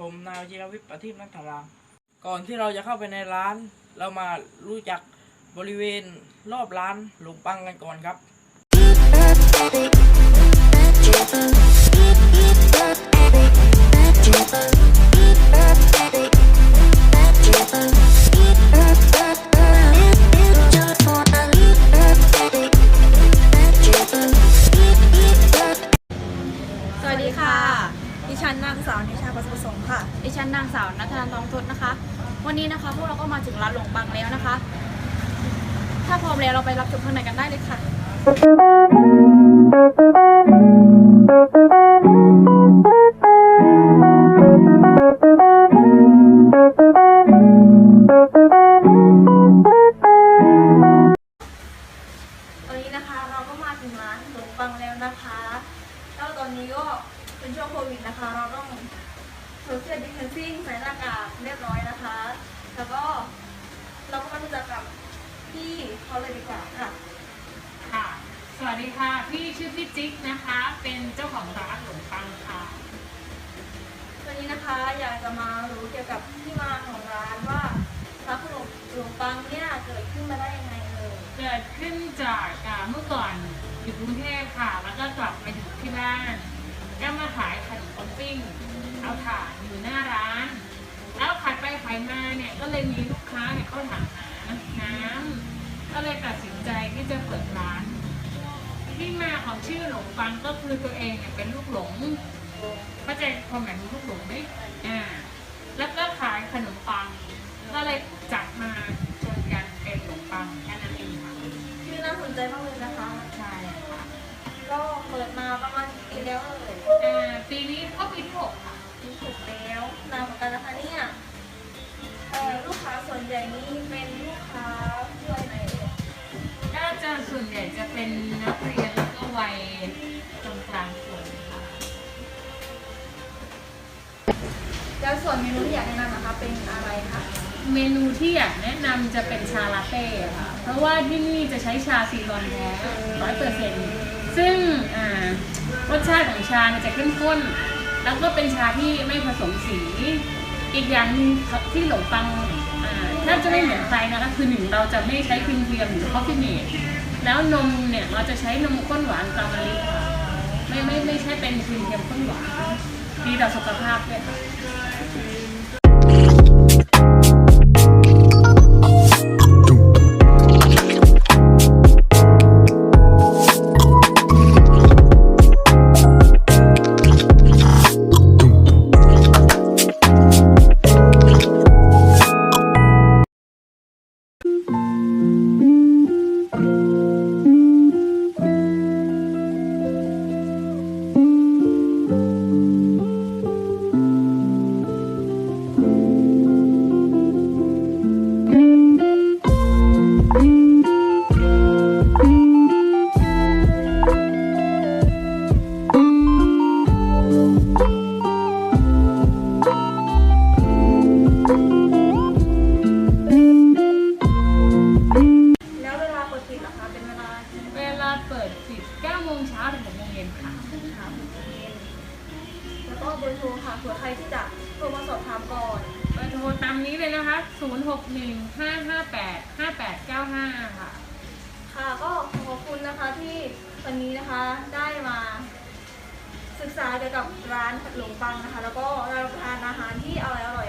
ผมนายจิรวิทย์ประทีปนักธารามก่อนที่เราจะเข้าไปในร้าน เรามารู้จักบริเวณรอบร้านหลวงปังกันก่อนครับางสาวนิชาประสงค์ค่ะ ดิฉันนางสาวนัทนันทองทศนะคะ วันนี้นะคะพวกเราก็มาถึงร้านหลงบังแล้วนะคะ ถ้าพร้อมแล้วเราไปรับชมข้างในกันได้เลยค่ะ ช่วงโควิดนะคะ เราต้องโซเชียลดิสเทนซิ่งใส่หน้ากากเรียบร้อยนะคะ แล้วก็เราก็มารู้จักกับพี่เขาเลยดีกว่าค่ะ ค่ะ สวัสดีค่ะ พี่ชื่อพี่จิ๊กนะคะ เป็นเจ้าของร้านหลงปังค่ะวันนี้นะคะอยากจะมารู้เกี่ยวกับที่มาของร้านว่าร้านขนมหลวงปังเนี่ยเกิดขึ้นมาได้ยังไงเอ่ยเกิดขึ้นจากอ่าเมื่อก่อนอยู่กรุงเทพค่ะ แล้วก็กลับมาอยู่ที่บ้าน ก็มาขายขนมปังปิ้ง เอาถ่านอยู่หน้าร้าน แล้วขายไปขายมาเนี่ยก็เลยมีลูกค้าเนี่ยเขาถามหาน้ำก็เลยตัดสินใจที่จะเปิดร้าน ที่มาของชื่อหลงปังก็คือตัวเองเนี่ยเป็นลูกหลงเข้าใจความหมายของลูกหลงไหมอ่าแล้วก็ขายขนมปัง ก็เลยจับมาชนกันเป็นขนมปังแค่นั้นเองค่ะชื่อน่าสนใจมากเลยนะคะ ใช่ค่ะ ก็เปิดมาประมาณกี่ปีแล้วเอ่ย อ่าปีนี้เข้าปีที่หกค่ะมีถูกแล้วนานเหมือนกันนะคะเนี่ยเอ่อลูกค้าส่วนใหญ่นี้เป็นลูกค้าที่วัยไหนเอ่ยก็จะส่วนใหญ่จะเป็นนักเรียนแล้วก็วัยกลางกลางๆคนค่ะแล้วส่วนเมนูที่อยากแนะนำนะคะเป็นอะไรคะเมนูที่อยากแนะนำจะเป็นชาลาเต้ค่ะ เพราะว่าที่นี่จะใช้ชาซีรอนแท้ร้อยเปอร์เซ็นต์ซึ่งอ่า รสชาติของชาเนี่ยจะเข้มข้น แล้วก็เป็นชาที่ไม่ผสมสี อีกอย่างหนึงที่หลงปังอ่าจะไม่เหมือนใครนะคะคือหนึ่งเราจะไม่ใช้ครีมเทียมหรือคอฟฟี่เมดแล้วนมเนี่ยเราจะใช้นมข้นหวานตามมะลิค่ะไม่ไม่ไม่ใช่เป็นครีมเทียมข้นหวานดีต่อสุขภาพด้วยค่ะ เป็นเวลากี่เวลาเปิดปิด9โมงเช้าถึง6โมงเย็นค่ะ ค่ะเย็นแล้วก็เบอร์โทรค่ะเผื่อใครที่จะโทรมาสอบถามก่อน เบอร์โทรตามนี้เลยนะคะ 0615585895 ค่ะ ค่ะก็ขอบคุณนะคะที่วันนี้นะคะได้มา ศึกษาเกี่ยวกับร้านหลงปังนะคะ แล้วก็รับประทานอาหารที่อร่อย